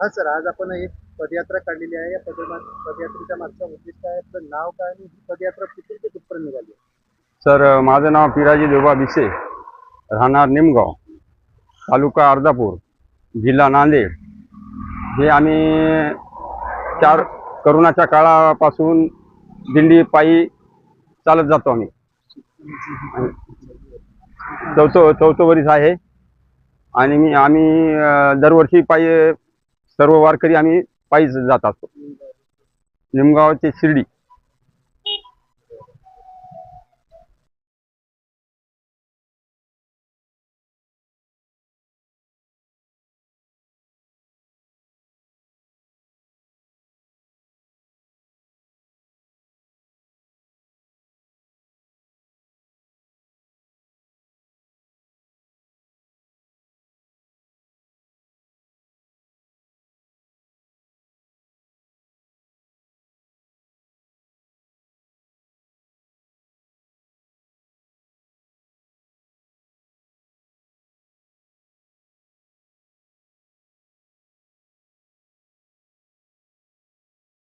हा सर आज आपण एक पदयात्रा काढलेली आहे. या पदमा पदयात्रेच्या मागचा उद्दिष्ट आहे. आपलं नाव काय आणि ही पदयात्रा कुठून ते कुठपर्यंत निघाली? सर माझं नाव पिराजी देवबा बिसे राहणार निमगाव तालुका अर्धापूर जिल्हा नांदेड. हे आम्ही चार करोनाच्या काळापासून दिंडी पायी चालत जातो आम्ही. चौथं चौथं वरीस आहे. आणि मी आम्ही दरवर्षी पायी सर्व वारकरी आम्ही पायीच जात असतो. निमगाव शिर्डी.